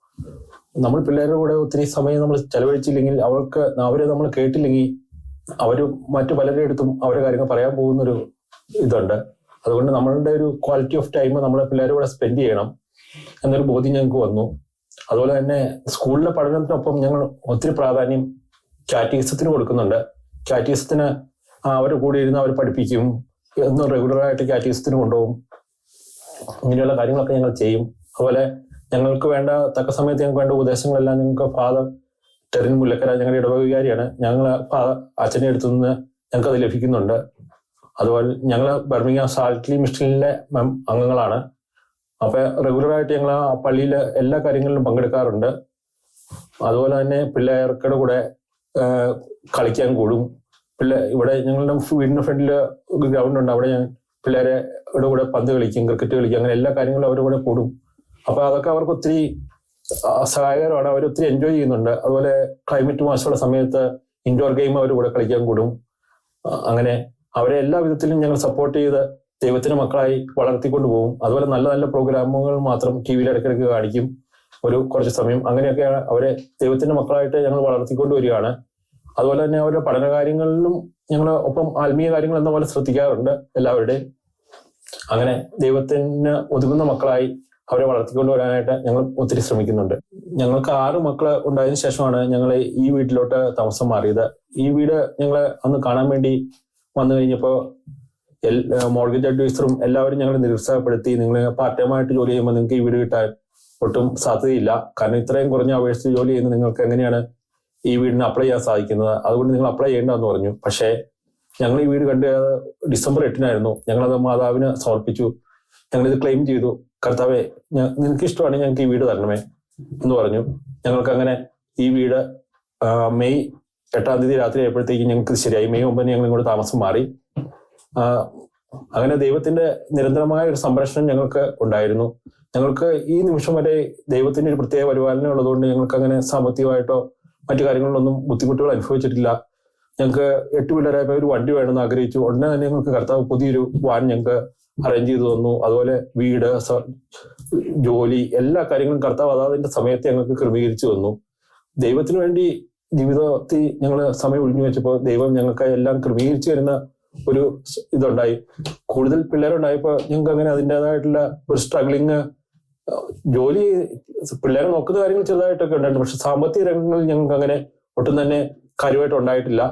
നമ്മൾ പിള്ളേരുടെ കൂടെ ഒത്തിരി സമയം നമ്മൾ ചെലവഴിച്ചില്ലെങ്കിൽ അവർക്ക് അവരെ നമ്മൾ കേട്ടില്ലെങ്കിൽ അവർ മറ്റു പലരുടെ അടുത്തും അവരുടെ കാര്യങ്ങൾ പറയാൻ പോകുന്നൊരു ഇതുണ്ട്. അതുകൊണ്ട് നമ്മളുടെ ഒരു ക്വാളിറ്റി ഓഫ് ടൈം നമ്മളെ പിള്ളേരുടെ കൂടെ സ്പെൻഡ് ചെയ്യണം എന്നൊരു ബോധ്യം ഞങ്ങൾക്ക് വന്നു. അതുപോലെ തന്നെ സ്കൂളിലെ പഠനത്തിനൊപ്പം ഞങ്ങൾ ഒത്തിരി പ്രാധാന്യം കാറ്റീസത്തിന് കൊടുക്കുന്നുണ്ട്. കാറ്റീസത്തിന് അവരുടെ കൂടെ ഇരുന്ന് അവർ പഠിപ്പിക്കും. എന്നും റെഗുലറായിട്ട് കാറ്റീസത്തിന് കൊണ്ടുപോകും. ഇങ്ങനെയുള്ള കാര്യങ്ങളൊക്കെ ഞങ്ങൾ ചെയ്യും. അതുപോലെ ഞങ്ങൾക്ക് വേണ്ട തക്ക സമയത്ത് ഞങ്ങൾക്ക് വേണ്ട ഉപദേശങ്ങളെല്ലാം ഞങ്ങൾക്ക് ഫാദർ ടെറിൻ മുല്ലക്കര ഞങ്ങളുടെ ഇടവകാരിയാണ് ഞങ്ങൾ അച്ഛന്റെ അടുത്തു നിന്ന് അത് ലഭിക്കുന്നുണ്ട്. അതുപോലെ ഞങ്ങൾ ബർമിംഗാം സാൾട്ട്ലി മിഷനിലെ അംഗങ്ങളാണ്. അപ്പൊ റെഗുലറായിട്ട് ഞങ്ങൾ ആ പള്ളിയിലെ എല്ലാ കാര്യങ്ങളിലും പങ്കെടുക്കാറുണ്ട്. അതുപോലെ തന്നെ പിള്ളേർക്കടെ കൂടെ കളിക്കാൻ കൂടും. പിള്ളേ ഇവിടെ ഞങ്ങളുടെ വീടിന്റെ ഫ്രണ്ടിൽ ഗ്രൗണ്ട് ഉണ്ട്. അവിടെ ഞാൻ പിള്ളേരെ കൂടെ പന്ത് കളിക്കും ക്രിക്കറ്റ് കളിക്കും അങ്ങനെ എല്ലാ കാര്യങ്ങളും അവരുടെ കൂടെ കൂടും. അപ്പൊ അതൊക്കെ അവർക്ക് ഒത്തിരി സഹായകരമാണ്. അവർ ഒത്തിരി എൻജോയ് ചെയ്യുന്നുണ്ട്. അതുപോലെ ക്ലൈമറ്റ് മാസമുള്ള സമയത്ത് ഇൻഡോർ ഗെയിം അവർ കൂടെ കളിക്കാൻ കൂടും. അങ്ങനെ അവരെ എല്ലാ വിധത്തിലും ഞങ്ങൾ സപ്പോർട്ട് ചെയ്ത് ദൈവത്തിന് മക്കളായി വളർത്തിക്കൊണ്ട് പോകും. അതുപോലെ നല്ല നല്ല പ്രോഗ്രാമുകൾ മാത്രം ടി വിയിൽ ഇടയ്ക്കിടയ്ക്ക് കാണിക്കും. ഒരു കുറച്ച് സമയം അങ്ങനെയൊക്കെ അവരെ ദൈവത്തിന്റെ മക്കളായിട്ട് ഞങ്ങൾ വളർത്തിക്കൊണ്ട് വരികയാണ്. അതുപോലെ തന്നെ അവരുടെ പഠന കാര്യങ്ങളിലും ഞങ്ങൾ ഒപ്പം ആത്മീയ കാര്യങ്ങൾ എന്ന പോലെ ശ്രദ്ധിക്കാറുണ്ട് എല്ലാവരുടെയും. അങ്ങനെ ദൈവത്തിന് ഒതുങ്ങുന്ന മക്കളായി അവരെ വളർത്തിക്കൊണ്ടു വരാനായിട്ട് ഞങ്ങൾ ഒത്തിരി ശ്രമിക്കുന്നുണ്ട്. ഞങ്ങൾക്ക് ആറ് മക്കൾ ഉണ്ടായതിനു ശേഷമാണ് ഞങ്ങൾ ഈ വീട്ടിലോട്ട് താമസം മാറിയത്. ഈ വീട് ഞങ്ങൾ അന്ന് കാണാൻ വേണ്ടി വന്നു കഴിഞ്ഞപ്പോൾ മോർഗേജ് അഡ്വൈസറും എല്ലാവരും ഞങ്ങളെ നിരുത്സാഹപ്പെടുത്തി നിങ്ങൾ പാർട്ട് ടൈം ആയിട്ട് ജോലി ചെയ്യുമ്പോൾ നിങ്ങൾക്ക് ഈ വീട് കിട്ടാൻ ഒട്ടും സാധ്യതയില്ല. കാരണം ഇത്രയും കുറഞ്ഞ അപേക്ഷിച്ച് ജോലി ചെയ്യുന്ന നിങ്ങൾക്ക് എങ്ങനെയാണ് ഈ വീടിന് അപ്ലൈ ചെയ്യാൻ സാധിക്കുന്നത്? അതുകൊണ്ട് നിങ്ങൾ അപ്ലൈ ചെയ്യേണ്ടെന്ന് പറഞ്ഞു. പക്ഷേ ഞങ്ങൾ ഈ വീട് കണ്ട് ഡിസംബർ എട്ടിനായിരുന്നു. ഞങ്ങളത് മാതാവിന് സമർപ്പിച്ചു. ഞങ്ങളിത് ക്ലെയിം ചെയ്തു. കർത്താവെ ഞ- നിനക്ക് ഇഷ്ടമാണെങ്കിൽ ഞങ്ങൾക്ക് ഈ വീട് തരണമേ എന്ന് പറഞ്ഞു. ഞങ്ങൾക്ക് അങ്ങനെ ഈ വീട് മെയ് എട്ടാം തീയതി രാത്രി ആയപ്പോഴത്തേക്കും ഞങ്ങൾക്ക് ശരിയായി. മെയ് ഒമ്പതിന് ഞങ്ങൾ ഇങ്ങോട്ട് താമസം മാറി. അങ്ങനെ ദൈവത്തിന്റെ നിരന്തരമായ ഒരു സംരക്ഷണം ഞങ്ങൾക്ക് ഉണ്ടായിരുന്നു. ഞങ്ങൾക്ക് ഈ നിമിഷം വരെ ദൈവത്തിന്റെ ഒരു പ്രത്യേക പരിപാലനം ഉള്ളതുകൊണ്ട് ഞങ്ങൾക്ക് അങ്ങനെ സാമ്പത്തികമായിട്ടോ മറ്റു കാര്യങ്ങളിലൊന്നും ബുദ്ധിമുട്ടുകൾ അനുഭവിച്ചിട്ടില്ല. ഞങ്ങൾക്ക് എട്ട് പിള്ളേരായപ്പോൾ ഒരു വണ്ടി വേണമെന്ന് ആഗ്രഹിച്ചു. ഉടനെ തന്നെ ഞങ്ങൾക്ക് കർത്താവ് പുതിയൊരു വാൻ ഞങ്ങൾക്ക് അറേഞ്ച് ചെയ്തു തന്നു. അതുപോലെ വീട് ജോലി എല്ലാ കാര്യങ്ങളും കർത്താവ് അതാതിന്റെ സമയത്തെ ഞങ്ങൾക്ക് ക്രമീകരിച്ചു തന്നു. ദൈവത്തിന് വേണ്ടി ജീവിതത്തിൽ ഞങ്ങൾ സമയം ഒഴിഞ്ഞു വെച്ചപ്പോൾ ദൈവം ഞങ്ങൾക്ക് എല്ലാം ക്രമീകരിച്ചു തരുന്ന ഒരു ഇതുണ്ടായി. കൂടുതൽ പിള്ളേരുണ്ടായപ്പോൾ ഞങ്ങൾക്ക് അങ്ങനെ അതിന്റെതായിട്ടുള്ള ഒരു സ്ട്രഗ്ലിങ് ജോലി പിള്ളേരെ നോക്കുന്ന കാര്യങ്ങൾ ചെറുതായിട്ടൊക്കെ ഉണ്ടായിട്ടുണ്ട് പക്ഷെ സാമ്പത്തിക രംഗങ്ങളിൽ ഞങ്ങൾക്ക് അങ്ങനെ ഒട്ടും തന്നെ കാര്യമായിട്ട് ഉണ്ടായിട്ടില്ല.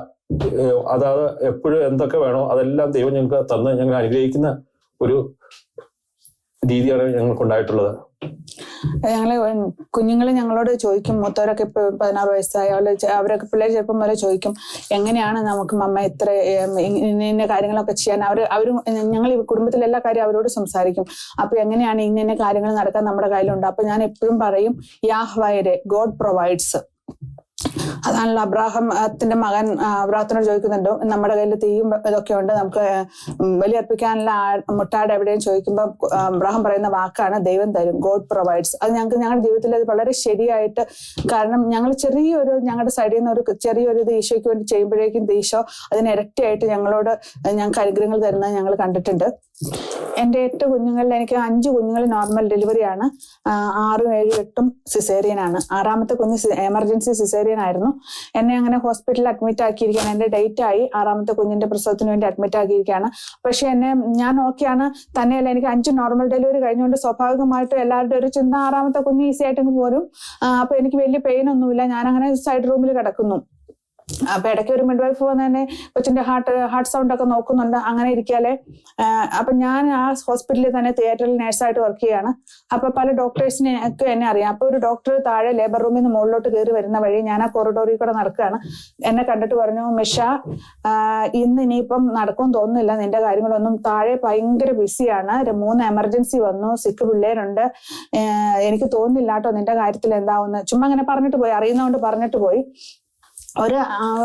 അതായത് എപ്പോഴും എന്തൊക്കെ വേണോ അതെല്ലാം ദൈവം ഞങ്ങൾക്ക് തന്ന് ഞങ്ങൾ അനുഗ്രഹിക്കുന്ന ഒരു രീതിയാണ് ഞങ്ങൾക്ക് ഉണ്ടായിട്ടുള്ളത് ഞങ്ങൾ കുഞ്ഞുങ്ങൾ ഞങ്ങളോട് ചോദിക്കും മൂത്തവരൊക്കെ ഇപ്പൊ പതിനാറ് വയസ്സായ അവരൊക്കെ പിള്ളേർ ചെറുപ്പം വരെ ചോദിക്കും എങ്ങനെയാണ് നമുക്ക് മമ്മ ഇത്ര ഇന്ന കാര്യങ്ങളൊക്കെ ചെയ്യാൻ? അവർ അവരും ഞങ്ങൾ കുടുംബത്തിലെ എല്ലാ കാര്യം അവരോട് സംസാരിക്കും. അപ്പൊ എങ്ങനെയാണ് ഇന്ന കാര്യങ്ങൾ നടക്കാൻ നമ്മുടെ കയ്യിലുണ്ട്? അപ്പൊ ഞാൻ എപ്പോഴും പറയും യാഹ്വയരെ ഗോഡ് പ്രൊവൈഡ്സ്. അതാണല്ലോ അബ്രാഹത്തിന്റെ മകൻ അബ്രാഹത്തിനോട് ചോദിക്കുന്നുണ്ടോ. നമ്മുടെ കയ്യിൽ തീയും ഇതൊക്കെ ഉണ്ട്. നമുക്ക് ബലിയർപ്പിക്കാനുള്ള മുട്ടാട് എവിടെയും ചോദിക്കുമ്പോൾ അബ്രാഹം പറയുന്ന വാക്കാണ് ദൈവം തരും. ഗോഡ് പ്രൊവൈഡ്സ് അത് ഞങ്ങൾക്ക് ഞങ്ങളുടെ ജീവിതത്തിൽ അത് വളരെ ശരിയായിട്ട് കാരണം ഞങ്ങൾ ചെറിയൊരു ഞങ്ങളുടെ സൈഡിൽ നിന്ന് ഒരു ചെറിയൊരു ഇത് ഈശോയ്ക്ക് വേണ്ടി ചെയ്യുമ്പോഴേക്കും ഈശോ അതിന് ഇരട്ടിയായിട്ട് ഞങ്ങളോട് ഞങ്ങൾക്ക് അനുഗ്രഹങ്ങൾ തരുന്നത് ഞങ്ങൾ കണ്ടിട്ടുണ്ട്. എന്റെ എട്ട് കുഞ്ഞുങ്ങളിൽ എനിക്ക് അഞ്ച് കുഞ്ഞുങ്ങൾ നോർമൽ ഡെലിവറിയാണ് ആറും ഏഴും എട്ടും സിസേറിയൻ ആണ്. ആറാമത്തെ കുഞ്ഞ് എമർജൻസി സിസേറിയൻ ആയിരുന്നു. എന്നെ അങ്ങനെ ഹോസ്പിറ്റലിൽ അഡ്മിറ്റ് ആക്കിയിരിക്കുകയാണ് എന്റെ ഡേറ്റ് ആയി. ആറാമത്തെ കുഞ്ഞിന്റെ പ്രസവത്തിന് വേണ്ടി അഡ്മിറ്റ് ആക്കിയിരിക്കുകയാണ്. പക്ഷെ എന്നെ ഞാൻ ഓക്കെയാണ് തന്നെയല്ല എനിക്ക് അഞ്ച് നോർമൽ ഡെലിവറി കഴിഞ്ഞുകൊണ്ട് സ്വാഭാവികമായിട്ടും എല്ലാവരുടെ ഒരു ചിന്ത ആറാമത്തെ കുഞ്ഞ് ഈസി ആയിട്ടങ്ങ് പോരും. അപ്പോൾ അപ്പൊ എനിക്ക് വലിയ പെയിൻ ഒന്നുമില്ല. ഞാൻ അങ്ങനെ സൈഡ് റൂമിൽ കിടക്കുന്നു. അപ്പൊ ഇടയ്ക്ക് ഒരു മിഡ് വൈഫ് വന്ന് തന്നെ കൊച്ചിന്റെ ഹാർട്ട് ഹാർട്ട് സൗണ്ട് ഒക്കെ നോക്കുന്നുണ്ട് അങ്ങനെ ഇരിക്കാലെ അപ്പൊ ഞാൻ ആ ഹോസ്പിറ്റലിൽ തന്നെ തിയേറ്ററിൽ നേഴ്സായിട്ട് വർക്ക് ചെയ്യാണ്. അപ്പൊ പല ഡോക്ടേഴ്സിനെ ഒക്കെ എന്നെ അറിയാം. അപ്പൊ ഒരു ഡോക്ടർ താഴെ ലേബർ റൂമിൽ നിന്ന് മുകളിലോട്ട് കയറി വരുന്ന വഴി ഞാൻ ആ കോറിഡോറിൽ കൂടെ നടക്കുകയാണ്. എന്നെ കണ്ടിട്ട് പറഞ്ഞു മിഷ ഇന്ന് ഇനിയിപ്പം നടക്കും തോന്നുന്നില്ല. നിന്റെ കാര്യങ്ങളൊന്നും താഴെ ഭയങ്കര ബിസിയാണ് മൂന്ന് എമർജൻസി വന്നു. സിക്ക് പിള്ളേരുണ്ട്. എനിക്ക് തോന്നുന്നില്ല കേട്ടോ നിന്റെ കാര്യത്തിൽ എന്താവുന്ന ചുമ്മാ അങ്ങനെ പറഞ്ഞിട്ട് പോയി. അറിയുന്നതുകൊണ്ട് പറഞ്ഞിട്ട് പോയി. ഒരു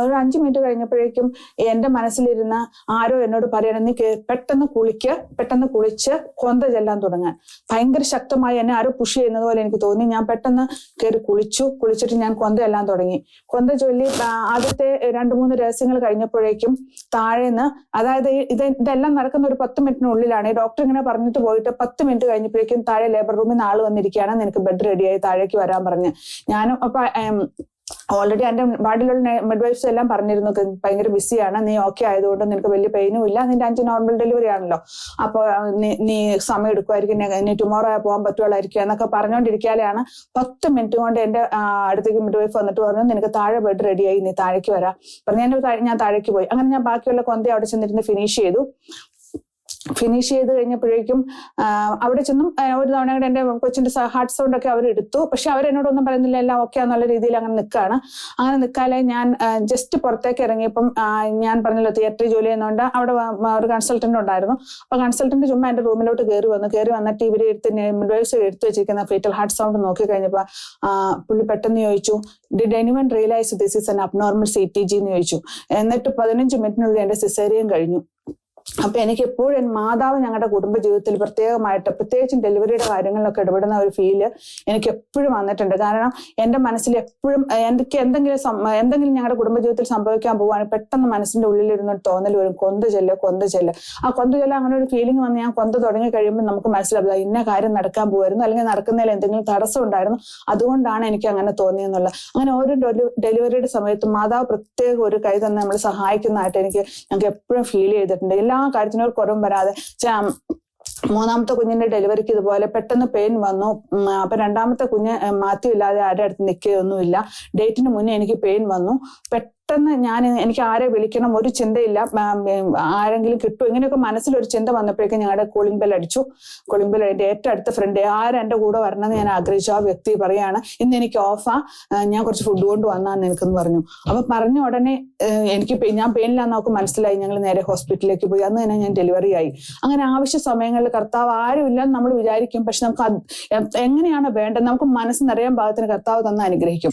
ഒരു അഞ്ചു മിനിറ്റ് കഴിഞ്ഞപ്പോഴേക്കും എന്റെ മനസ്സിലിരുന്ന ആരോ എന്നോട് പറയണം നീ പെട്ടെന്ന് കുളിക്ക് പെട്ടെന്ന് കുളിച്ച് കൊന്ത ചെല്ലാൻ തുടങ്ങാൻ. ഭയങ്കര ശക്തമായി എന്നെ ആരോ പുഷ് ചെയ്യുന്നത് പോലെ എനിക്ക് തോന്നി. ഞാൻ പെട്ടെന്ന് കയറി കുളിച്ചു കുളിച്ചിട്ട് ഞാൻ കൊന്ത ചെല്ലാൻ തുടങ്ങി. കൊന്ത ചൊല്ലി ആദ്യത്തെ രണ്ട് മൂന്ന് രഹസ്യങ്ങൾ കഴിഞ്ഞപ്പോഴേക്കും താഴേന്ന് അതായത് ഇത് ഇതെല്ലാം നടക്കുന്ന ഒരു പത്ത് മിനിറ്റിനുള്ളിലാണ് ഡോക്ടർ ഇങ്ങനെ പറഞ്ഞിട്ട് പോയിട്ട് പത്ത് മിനിറ്റ് കഴിഞ്ഞപ്പോഴേക്കും താഴെ ലേബർ റൂമിൽ നിന്ന് ആൾ വന്നിരിക്കുകയാണ്. നിനക്ക് ബെഡ് റെഡിയായി താഴേക്ക് വരാൻ പറഞ്ഞ്. ഞാനും അപ്പൊ ഓൾറെഡി എന്റെ വാർഡിലുള്ള മിഡ്വൈഫ്സ് എല്ലാം പറഞ്ഞിരുന്നു "ക- ഭയങ്കര ബിസിയാണ് നീ ഓക്കെ ആയതുകൊണ്ട് നിനക്ക് വലിയ പെയിനും ഇല്ല നിന്റെ അഞ്ച് നോർമൽ ഡെലിവറി ആണല്ലോ. അപ്പൊ നീ- സമയം എടുക്കുമായിരിക്കും നീ- നീ ടുമോറോ പോകാൻ പറ്റുള്ളായിരിക്കും എന്നൊക്കെ പറഞ്ഞുകൊണ്ടിരിക്കാലെയാണ് പത്ത് മിനിറ്റ് കൊണ്ട് എന്റെ ആ, അടുത്തേക്ക് മിഡ്വൈഫ് വന്നിട്ട് പറഞ്ഞു നിനക്ക് താഴെ ബെഡ് റെഡിയായി നീ താഴേക്ക് വരാം. പറഞ്ഞു ഞാൻ ഞാൻ താഴേക്ക് പോയി. അങ്ങനെ ഞാൻ ബാക്കിയുള്ള കൊന്ത അവിടെ ചെന്നിരുന്ന് ഫിനിഷ് ചെയ്തു. ഫിനിഷ് ചെയ്ത് കഴിഞ്ഞപ്പോഴേക്കും അവിടെ ചെന്നും ഒരു തവണ കൂടെ കൊച്ചിന്റെ ഹാർട്ട് സൗണ്ട് ഒക്കെ അവരെടുത്തു പക്ഷെ അവരെന്നോടൊന്നും പറയുന്നില്ല എല്ലാം ഓക്കെ എന്നുള്ള രീതിയിൽ അങ്ങനെ നിൽക്കുകയാണ്. അങ്ങനെ നിൽക്കാതെ ഞാൻ ജസ്റ്റ് പുറത്തേക്ക് ഇറങ്ങിയപ്പം ഞാൻ പറഞ്ഞല്ലോ തിയേറ്ററിൽ ജോലി ചെയ്യുന്നതുകൊണ്ട് അവിടെ ഒരു കൺസൾട്ടന്റ് ഉണ്ടായിരുന്നു. അപ്പൊ കൺസൾട്ടന്റ് ചുമ്മാ എന്റെ റൂമിലോട്ട് കയറി വന്നു. കയറി വന്ന ടി ഇവർ എടുത്ത് മിഡ്വൈസ് എടുത്തു വെച്ചിരിക്കുന്ന ഫീറ്റൽ ഹാർട്ട് സൗണ്ട് നോക്കി കഴിഞ്ഞപ്പോൾ പുള്ളി പെട്ടെന്ന് ചോദിച്ചു did anyone realise this is an abnormal C T G എന്ന് ചോദിച്ചു. എന്നിട്ട് പതിനഞ്ച് മിനിറ്റിനുള്ളിൽ എന്റെ സിസേറിയൻ കഴിഞ്ഞു. അപ്പൊ എനിക്ക് എപ്പോഴും മാതാവ് ഞങ്ങളുടെ കുടുംബ ജീവിതത്തിൽ പ്രത്യേകമായിട്ട് പ്രത്യേകിച്ചും ഡെലിവറിയുടെ കാര്യങ്ങളിലൊക്കെ ഇടപെടുന്ന ഒരു ഫീൽ എനിക്ക് എപ്പോഴും വന്നിട്ടുണ്ട്. കാരണം എന്റെ മനസ്സിൽ എപ്പോഴും എനിക്ക് എന്തെങ്കിലും എന്തെങ്കിലും ഞങ്ങളുടെ കുടുംബ ജീവിതത്തിൽ സംഭവിക്കാൻ പോവുകയാണെങ്കിൽ പെട്ടെന്ന് മനസ്സിന്റെ ഉള്ളിലിരുന്ന് തോന്നൽ വരും. കൊന്ത ചെല്ല് കൊന്ത ചെല്ല്. ആ കൊന്ത ചെല്ല അങ്ങനെ ഒരു ഫീലിംഗ് വന്ന് ഞാൻ കൊന്ത തുടങ്ങി കഴിയുമ്പോൾ നമുക്ക് മനസ്സിലാവില്ല ഇന്ന കാര്യം നടക്കാൻ പോകുമായിരുന്നു അല്ലെങ്കിൽ നടക്കുന്നതിൽ എന്തെങ്കിലും തടസ്സം ഉണ്ടായിരുന്നു അതുകൊണ്ടാണ് എനിക്ക് അങ്ങനെ തോന്നിയെന്നുള്ള അങ്ങനെ ഓരോ ഡെലി- ഡെലിവറിയുടെ സമയത്ത് മാതാവ് പ്രത്യേക ഒരു കൈ തന്നെ നമ്മൾ സഹായിക്കുന്നതായിട്ട് എനിക്ക് ഞങ്ങൾക്ക് എപ്പോഴും ഫീൽ ചെയ്തിട്ടുണ്ട്. എല്ലാ കാര്യത്തിനും ഒരു കുറവും വരാതെ. മൂന്നാമത്തെ കുഞ്ഞിന്റെ ഡെലിവറിക്ക് ഇതുപോലെ പെട്ടെന്ന് പെയിൻ വന്നു. അപ്പൊ രണ്ടാമത്തെ കുഞ്ഞ് ഏഹ്, മാത്യു ഇല്ലാതെ ആരുടെ അടുത്ത് നിൽക്കുകയൊന്നുമില്ല ഡേറ്റിന് മുന്നേ എനിക്ക് പെയിൻ വന്നു. പെട്ടെന്ന് ഞാൻ എനിക്ക് ആരെ വിളിക്കണം ഒരു ചിന്തയില്ല. ആരെങ്കിലും കിട്ടും ഇങ്ങനെയൊക്കെ മനസ്സിലൊരു ചിന്ത വന്നപ്പോഴേക്കും ഞങ്ങളുടെ കൂളിംഗ് ബെൽ അടിച്ചു. കൂളിംഗ് ബെൽ എന്റെ ഏറ്റവും അടുത്ത ഫ്രണ്ട് ആരും എന്റെ കൂടെ വരണമെന്ന് ഞാൻ ആഗ്രഹിച്ചു? ആ വ്യക്തി പറയാണ് ഇന്ന് എനിക്ക് ഓഫാ ഞാൻ കുറച്ച് ഫുഡ് കൊണ്ട് വന്നാന്ന് നിനക്കെന്ന് പറഞ്ഞു. അപ്പൊ പറഞ്ഞ ഉടനെ എനിക്ക് ഞാൻ പെയിനിലാന്ന് നമുക്ക് മനസ്സിലായി. ഞങ്ങൾ നേരെ ഹോസ്പിറ്റലിലേക്ക് പോയി. അന്ന് തന്നെ ഞാൻ ഡെലിവറി ആയി. അങ്ങനെ ആവശ്യ സമയങ്ങളിൽ കർത്താവ് ആരുമില്ലെന്ന് നമ്മൾ വിചാരിക്കും. പക്ഷെ നമുക്ക് എങ്ങനെയാണ് വേണ്ടത്? നമുക്ക് മനസ്സ് നിറയാൻ ഭാഗത്തിന് കർത്താവ് തന്ന അനുഗ്രഹിക്കും.